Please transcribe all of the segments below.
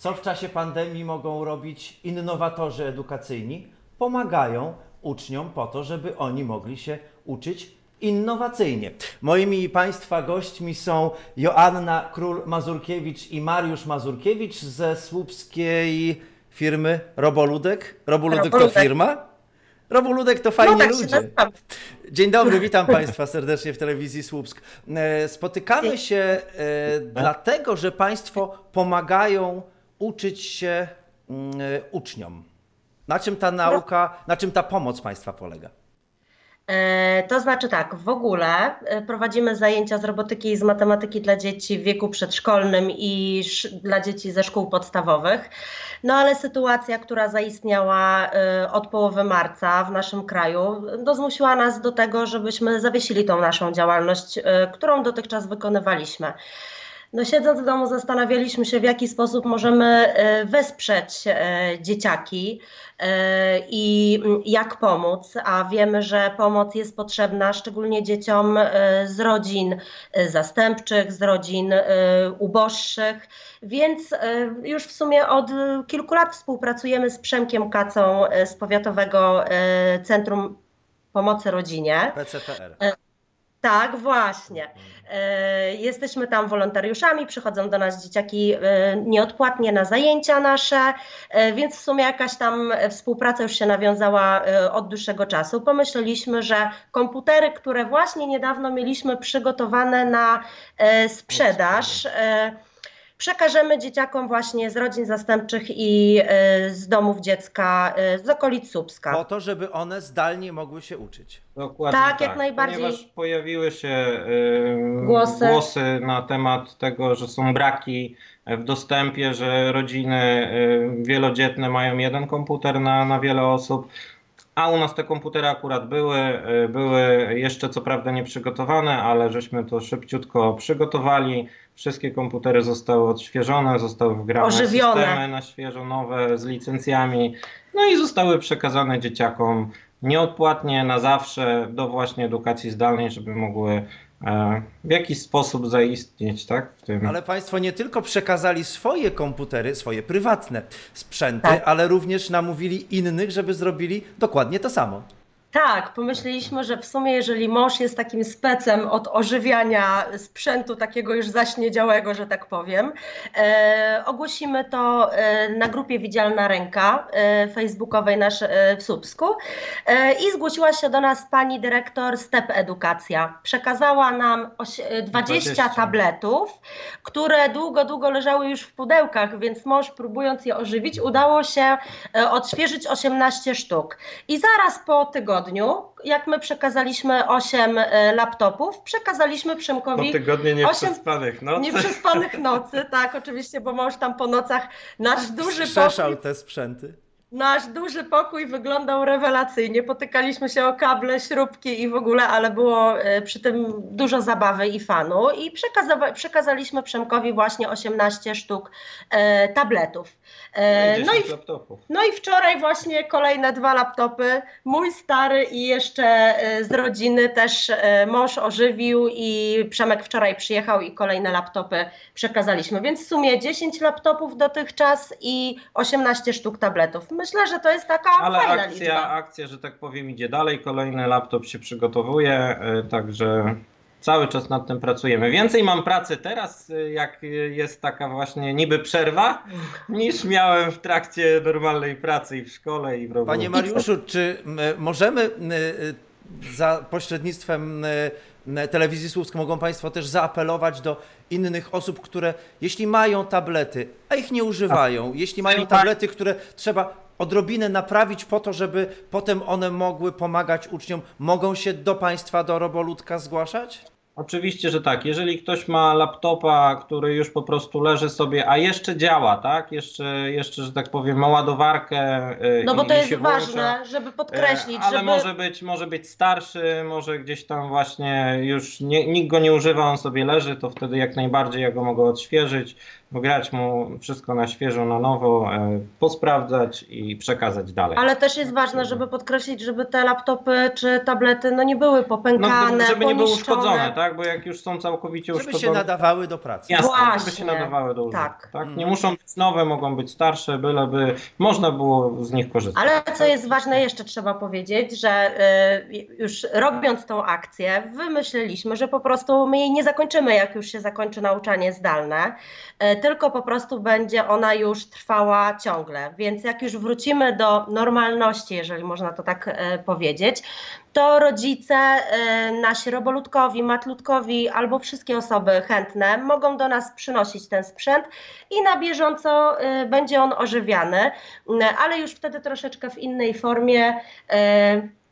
Co w czasie pandemii mogą robić innowatorzy edukacyjni? Pomagają uczniom po to, żeby oni mogli się uczyć innowacyjnie. Moimi Państwa gośćmi są Joanna Król-Mazurkiewicz i Mariusz Mazurkiewicz ze słupskiej firmy Roboludek. Roboludek, to Roboludek. firma? Roboludek to fajni no tak ludzie. Dzień dobry, witam Państwa serdecznie w telewizji Słupsk. E, Spotykamy się e, dlatego, że Państwo pomagają uczyć się mm, uczniom. Na czym ta nauka, na czym ta pomoc Państwa polega? E, To znaczy tak, w ogóle e, prowadzimy zajęcia z robotyki i z matematyki dla dzieci w wieku przedszkolnym i dla dzieci ze szkół podstawowych. No ale sytuacja, która zaistniała e, od połowy marca w naszym kraju, no, zmusiła nas do tego, żebyśmy zawiesili tą naszą działalność, którą dotychczas wykonywaliśmy. No siedząc w domu zastanawialiśmy się, w jaki sposób możemy e, wesprzeć e, dzieciaki e, i jak pomóc, a wiemy, że pomoc jest potrzebna szczególnie dzieciom z rodzin zastępczych, z rodzin uboższych, więc już w sumie od kilku lat współpracujemy z Przemkiem Kacą z Powiatowego Centrum Pomocy Rodzinie. PCPR. Tak, właśnie. E, Jesteśmy tam wolontariuszami, przychodzą do nas dzieciaki e, nieodpłatnie na zajęcia nasze, e, więc w sumie jakaś tam współpraca już się nawiązała od dłuższego czasu. Pomyśleliśmy, że komputery, które właśnie niedawno mieliśmy przygotowane na sprzedaż, przekażemy dzieciakom właśnie z rodzin zastępczych i e, z domów dziecka e, z okolic Słupska. Po to, żeby one zdalnie mogły się uczyć. Dokładnie Tak, jak najbardziej. Ponieważ pojawiły się y, Głosy. głosy na temat tego, że są braki w dostępie, że rodziny wielodzietne mają jeden komputer na, na wiele osób. A u nas te komputery akurat były, były jeszcze co prawda nieprzygotowane, ale żeśmy to szybciutko przygotowali. Wszystkie komputery zostały odświeżone, zostały wgrane Ożywione. systemy na świeżo nowe z licencjami, no i zostały przekazane dzieciakom nieodpłatnie na zawsze do właśnie edukacji zdalnej, żeby mogły e, w jakiś sposób zaistnieć, tak? W tym. Ale Państwo nie tylko przekazali swoje komputery, swoje prywatne sprzęty, Tak. ale również namówili innych, żeby zrobili dokładnie to samo. Tak, pomyśleliśmy, że w sumie jeżeli mąż jest takim specem od ożywiania sprzętu takiego już zaśniedziałego, że tak powiem, e, ogłosimy to e, na grupie Widzialna Ręka e, facebookowej nasz, e, w Słupsku e, i zgłosiła się do nas pani dyrektor Step Edukacja. Przekazała nam oś, e, 20, 20. tabletów, które długo, długo leżały już w pudełkach, więc mąż próbując je ożywić, udało się e, odświeżyć 18 sztuk. I zaraz po tygodniu, jak my przekazaliśmy 8 e, laptopów, przekazaliśmy po Przemkowi tygodniu osiem- nieprzespanych, no. nieprzespanych nocy, tak, oczywiście, bo mąż tam po nocach, nasz duży pokój, te sprzęty. nasz duży pokój wyglądał rewelacyjnie, potykaliśmy się o kable, śrubki i w ogóle, ale było e, przy tym dużo zabawy i fanu i przekaza- przekazaliśmy Przemkowi właśnie 18 sztuk e, tabletów. E, No no i i 10 laptopów. no i wczoraj właśnie kolejne dwa laptopy. Mój stary i jeszcze e, z rodziny też e, mąż ożywił i Przemek wczoraj przyjechał i kolejne laptopy przekazaliśmy. Więc w sumie 10 laptopów dotychczas i 18 sztuk tabletów. Myślę, że to jest taka Ale fajna akcja, liczba. akcja, że tak powiem, idzie dalej. Kolejny laptop się przygotowuje, także cały czas nad tym pracujemy. Więcej mam pracy teraz, e, jak jest taka właśnie niby przerwa, niż miałem w trakcie normalnej pracy i w szkole i w robocie. Panie Mariuszu, czy możemy y, za pośrednictwem y, telewizji Słupsk mogą Państwo też zaapelować do innych osób, które jeśli mają tablety, a ich nie używają, jeśli mają tablety, które trzeba odrobinę naprawić po to, żeby potem one mogły pomagać uczniom, mogą się do Państwa, do Roboludka zgłaszać? Oczywiście, że tak. Jeżeli ktoś ma laptopa, który już po prostu leży sobie, a jeszcze działa, tak? Jeszcze, jeszcze że tak powiem, ma ładowarkę. e, No bo i- to jest się włącza. ważne, żeby podkreślić, E, Ale żeby... może być, może być starszy, może gdzieś tam właśnie już nie, nikt go nie używa, on sobie leży, to wtedy jak najbardziej ja go mogę odświeżyć, grać mu wszystko na świeżo, na nowo, e, posprawdzać i przekazać dalej. Ale też jest ważne, żeby podkreślić, żeby te laptopy czy tablety no nie były No, popękane, żeby nie były uszkodzone, tak? Bo jak już są całkowicie Żeby się uszkodzone, nadawały do pracy. Jasne, żeby Właśnie. się nadawały do użytku. Tak. Tak. Nie Mhm. muszą być nowe, mogą być starsze, byleby można było z nich korzystać. Ale co jest ważne, jeszcze trzeba powiedzieć, że y, już robiąc tą akcję, wymyśliliśmy, że po prostu my jej nie zakończymy, jak już się zakończy nauczanie zdalne, y, tylko po prostu będzie ona już trwała ciągle. Więc jak już wrócimy do normalności, jeżeli można to tak y, powiedzieć, to rodzice, y, nasi robolutkowi, matlutkowi albo wszystkie osoby chętne mogą do nas przynosić ten sprzęt i na bieżąco y, będzie on ożywiany, ale już wtedy troszeczkę w innej formie.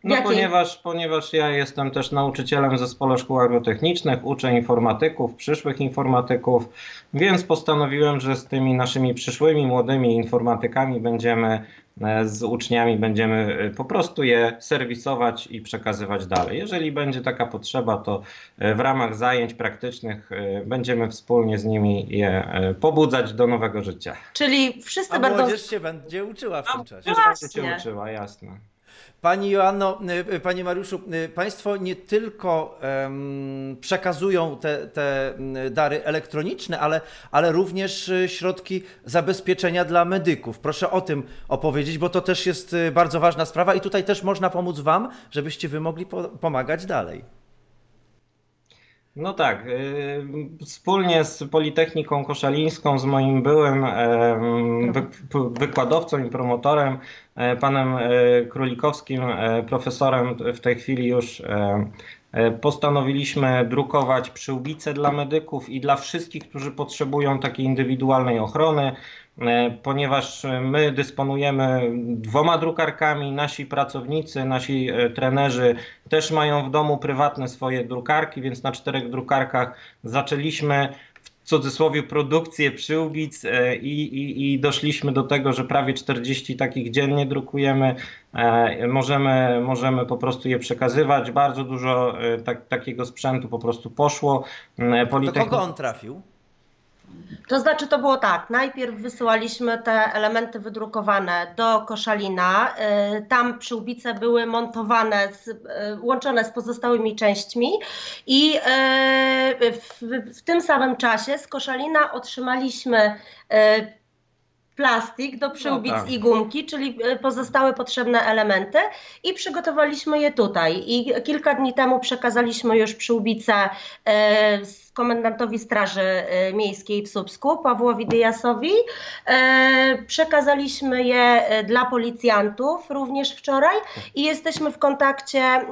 No jakiej- ponieważ, ponieważ ja jestem też nauczycielem w zespole szkół agrotechnicznych, uczę informatyków, przyszłych informatyków, więc postanowiłem, że z tymi naszymi przyszłymi młodymi informatykami będziemy e, z uczniami będziemy e, po prostu je serwisować i przekazywać dalej. Jeżeli będzie taka potrzeba, to e, w ramach zajęć praktycznych będziemy wspólnie z nimi je pobudzać do nowego życia. Czyli wszyscy A będą. młodzież się będzie uczyła w tym czasie. Też będzie się uczyła, jasne. Pani Joanno, y, y, Panie Mariuszu, y, Państwo nie tylko przekazują te, te mm, dary elektroniczne, ale, ale również środki zabezpieczenia dla medyków. Proszę o tym opowiedzieć, bo to też jest bardzo ważna sprawa i tutaj też można pomóc Wam, żebyście Wy mogli po, pomagać dalej. No tak, y, wspólnie z Politechniką Koszalińską, z moim byłym wykładowcą i promotorem, e, panem e, Królikowskim, e, profesorem w tej chwili już postanowiliśmy drukować przyłbice dla medyków i dla wszystkich, którzy potrzebują takiej indywidualnej ochrony. E, Ponieważ my dysponujemy dwoma drukarkami, nasi pracownicy, nasi e, trenerzy też mają w domu prywatne swoje drukarki, więc na czterech drukarkach zaczęliśmy w cudzysłowie produkcję przyłbic e, i, i, i doszliśmy do tego, że prawie 40 takich dziennie drukujemy. Możemy, możemy po prostu je przekazywać. Bardzo dużo tak, takiego sprzętu po prostu poszło. E, Do Politechnik- kogo on trafił? To znaczy, to było tak. Najpierw wysyłaliśmy te elementy wydrukowane do Koszalina. y, Tam przyłbice były montowane, z, y, łączone z pozostałymi częściami i y, w, w tym samym czasie z Koszalina otrzymaliśmy plastik do przyłbic tak. i gumki, czyli y, pozostałe potrzebne elementy i przygotowaliśmy je tutaj. I kilka dni temu przekazaliśmy już przyłbice e, komendantowi Straży e, Miejskiej w Słupsku, Pawłowi Dyjasowi. E, Przekazaliśmy je e, dla policjantów również wczoraj i jesteśmy w kontakcie e,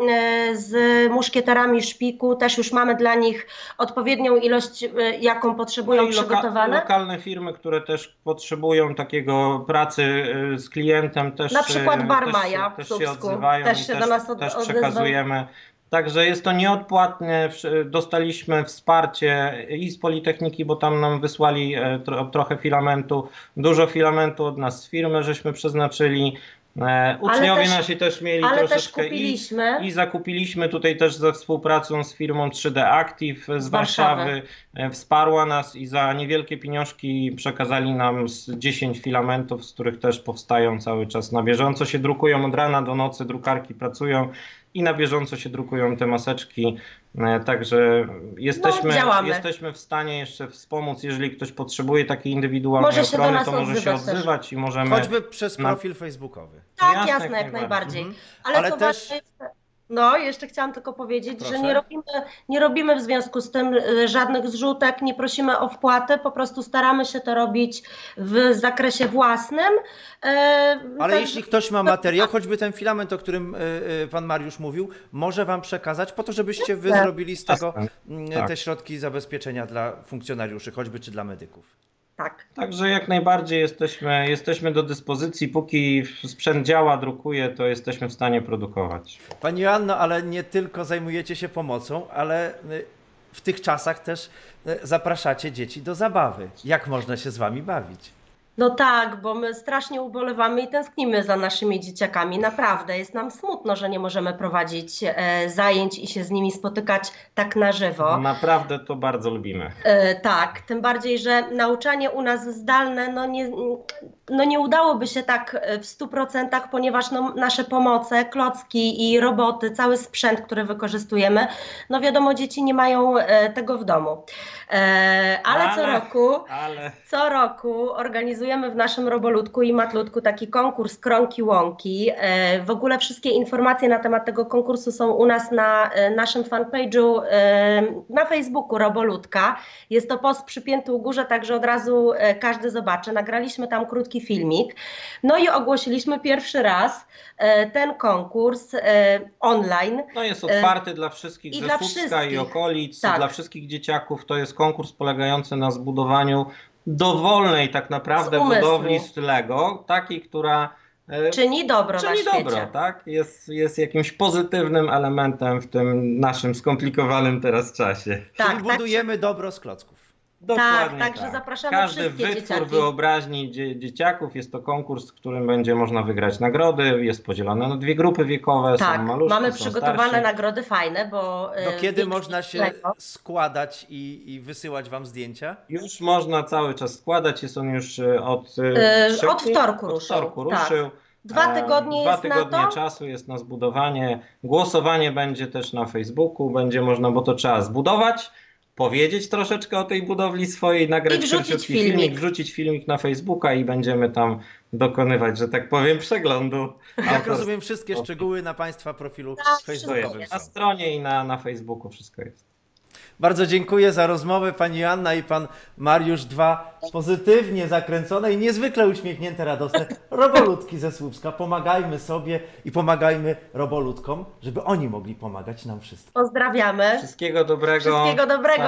z muszkieterami szpiku. Też już mamy dla nich odpowiednią ilość, e, jaką potrzebują No loka- przygotowane. Lokalne firmy, które też potrzebują takiego pracy y, z klientem, też Na przykład y, Bar też, Maja w też się odzywają Też się też, do nas od- też przekazujemy. Także jest to nieodpłatne. Dostaliśmy wsparcie i z Politechniki, bo tam nam wysłali e, tro, trochę filamentu, dużo filamentu od nas z firmy, żeśmy przeznaczyli. E, Uczniowie też- nasi też mieli Ale też troszeczkę i, kupiliśmy. i zakupiliśmy tutaj też ze współpracą z firmą 3D Active z, Z Warszawy. Warszawy. E, Wsparła nas i za niewielkie pieniążki przekazali nam z 10 filamentów, z których też powstają cały czas na bieżąco. Się drukują od rana do nocy, drukarki pracują i na bieżąco się drukują te maseczki. E, Także jesteśmy, No, działamy. jesteśmy w stanie jeszcze wspomóc, jeżeli ktoś potrzebuje takiej indywidualnej Może się do ochrony, nas to może się odzywać też. odzywać i możemy. Choćby przez na- profil facebookowy. Tak, Jasne, jasne, jak jak najbardziej. najbardziej. Mhm. Ale, Ale to też- ważne jest, no, jeszcze chciałam tylko powiedzieć, Proszę. że nie robimy, nie robimy w związku z tym y, żadnych zrzutek, nie prosimy o wpłatę, po prostu staramy się to robić w zakresie własnym. E, Ale tak- jeśli ktoś ma materiał, choćby ten filament, o którym y, y, pan Mariusz mówił, może wam przekazać po to, żebyście wy zrobili z tego mm, Tak. te środki zabezpieczenia dla funkcjonariuszy, choćby czy dla medyków. Tak. Także jak najbardziej jesteśmy, jesteśmy do dyspozycji. Póki sprzęt działa, drukuje, to jesteśmy w stanie produkować. Pani Joanno, ale nie tylko zajmujecie się pomocą, ale y, w tych czasach też y, zapraszacie dzieci do zabawy. Jak można się z wami bawić? No tak, bo my strasznie ubolewamy i tęsknimy za naszymi dzieciakami. Naprawdę jest nam smutno, że nie możemy prowadzić e, zajęć i się z nimi spotykać tak na żywo. Naprawdę to bardzo lubimy. E, tak, tym bardziej, że nauczanie u nas zdalne no nie, no nie udałoby się tak e, w 100%, ponieważ no, nasze pomoce, klocki i roboty, cały sprzęt, który wykorzystujemy, no wiadomo, dzieci nie mają e, tego w domu. E, ale co Ale- roku Ale co roku organizujemy w naszym Robolutku i Matlutku taki konkurs Kronki Łąki. E, W ogóle wszystkie informacje na temat tego konkursu są u nas na naszym fanpage'u na Facebooku Robolutka. Jest to post przypięty u górze, także od razu każdy zobaczy. Nagraliśmy tam krótki filmik. No i ogłosiliśmy pierwszy raz e, ten konkurs e, online. no jest otwarty dla wszystkich i ze dla Słupska i wszystkich. okolic, Tak. dla wszystkich dzieciaków. To jest konkurs polegający na zbudowaniu dowolnej tak naprawdę budowli z Lego, takiej, która e, Czyni dobro czyni na świecie. dobro, tak? Jest, jest jakimś pozytywnym elementem w tym naszym skomplikowanym teraz czasie. Tak, Czyli budujemy dobro z klocków. Dokładnie także zapraszamy Każdy wszystkie wytwór dzieciaki. wyobraźni dzie dzieciaków jest to konkurs, w którym będzie można wygrać nagrody. Jest podzielone na dwie grupy wiekowe, Tak, są maluszki, mamy przygotowane starsi. nagrody fajne, bo... Do e, kiedy wiek można się Lego. składać i, i wysyłać wam zdjęcia? Już można cały czas składać, jest on już e, od sierpnia, od wtorku od ruszył, wtorku tak. ruszył. Dwa E, tygodnie Dwa jest tygodnie na to. czasu jest na zbudowanie. Głosowanie będzie też na Facebooku, będzie można, bo to trzeba zbudować, powiedzieć troszeczkę o tej budowli swojej, nagrać I wrzucić króciutki filmik. wrzucić filmik na Facebooka i będziemy tam dokonywać, że tak powiem, przeglądu. Jak rozumiem, wszystkie szczegóły na Państwa profilu Tak, facebookowym. Na stronie i na, na Facebooku wszystko jest. Bardzo dziękuję za rozmowę Pani Anna i Pan Mariusz. Dwa pozytywnie zakręcone i niezwykle uśmiechnięte, radosne robolutki ze Słupska. Pomagajmy sobie i pomagajmy robolutkom, żeby oni mogli pomagać nam wszystkim. Pozdrawiamy. Wszystkiego dobrego. Wszystkiego dobrego.